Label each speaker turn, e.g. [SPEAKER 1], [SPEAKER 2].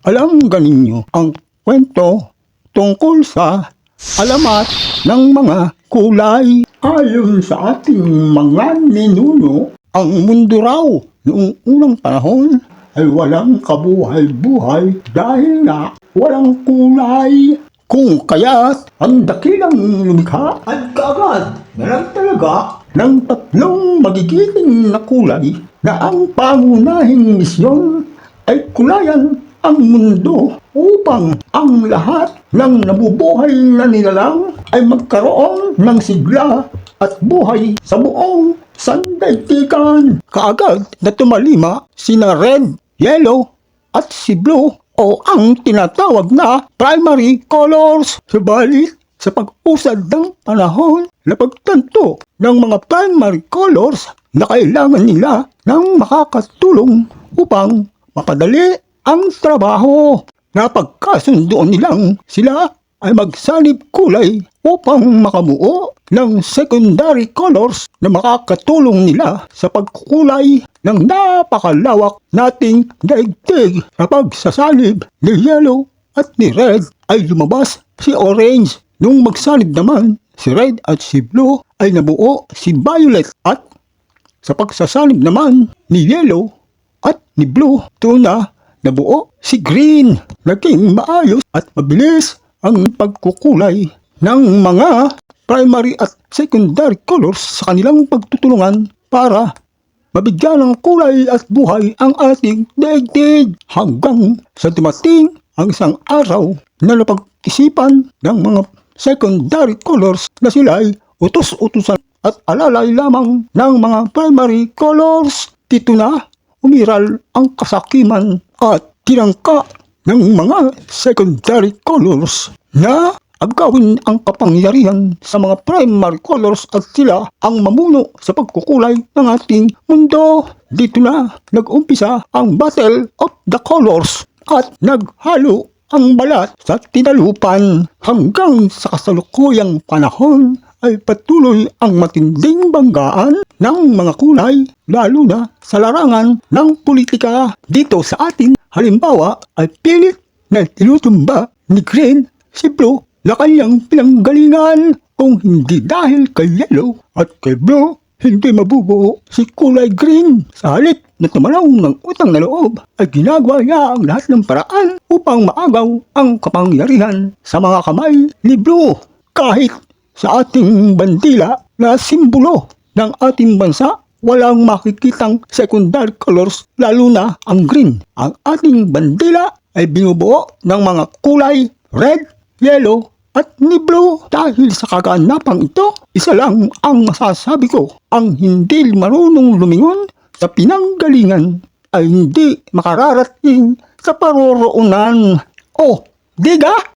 [SPEAKER 1] Alam ganin nyo ang kwento tungkol sa alamat ng mga kulay. Ayon sa ating mga ninuno, ang mundo raw noong unang panahon ay walang kabuhay-buhay dahil nga walang kulay. Kung kaya't ang dakilang lumikha at kaagad na lang talaga ng tatlong magigiting na kulay na ang pangunahing misyon ay kulayan ang mundo upang ang lahat ng nabubuhay na nilalang ay magkaroon ng sigla at buhay sa buong sandaigdigan. Kaagad na tumalima sina red, yellow at si blue o ang tinatawag na primary colors. Subalit, sa pag-usad ng panahon na pagtanto ng mga primary colors na kailangan nila ng makakatulong upang mapadali ang trabaho. Napagkasundoon nilang sila ay magsanib kulay upang makabuo ng secondary colors na makakatulong nila sa pagkukulay ng napakalawak nating daigdig sa pagsasalib ni yellow at ni red ay lumabas si orange. Nung magsanib naman si red at si blue ay nabuo si violet at sa pagsasanib naman ni yellow at ni blue doon na nabuo si green. Naging maayos at mabilis ang pagkukulay ng mga primary at secondary colors sa kanilang pagtutulungan para mabigyan ng kulay at buhay ang ating daigdig hanggang sa dumating ang isang araw na napag-isipan ng mga secondary colors na sila ay utos-utusan at alalay lamang ng mga primary colors. Dito na umiral ang kasakiman at tinangka ng mga secondary colors na agawin ang kapangyarihan sa mga primary colors at sila ang mamuno sa pagkukulay ng ating mundo. Dito na nag-umpisa ang Battle of the Colors at naghalo ang balat sa tinalupan hanggang sa kasalukuyang panahon ay patuloy ang matinding banggaan ng mga kulay lalo na sa larangan ng politika dito sa atin. Halimbawa ay pilit na tinutumba ni Green si Blue na kanyang pinanggalingan kung hindi dahil kay Yellow at kay Blue hindi mabubuo si kulay green. Sa halip na tumalaw ng utang na loob ay ginagawa niya ang lahat ng paraan upang maagaw ang kapangyarihan sa mga kamay ni Blue. Kahit sa ating bandila na simbolo ng ating bansa, walang makikitang secondary colors lalo na ang green. Ang ating bandila ay binubuo ng mga kulay red, yellow, at ni blue. Dahil sa kaganapang ito, isa lang ang masasabi ko. Ang hindi marunong lumingon sa pinanggalingan ay hindi makararating sa paroroonan. Oh, diga!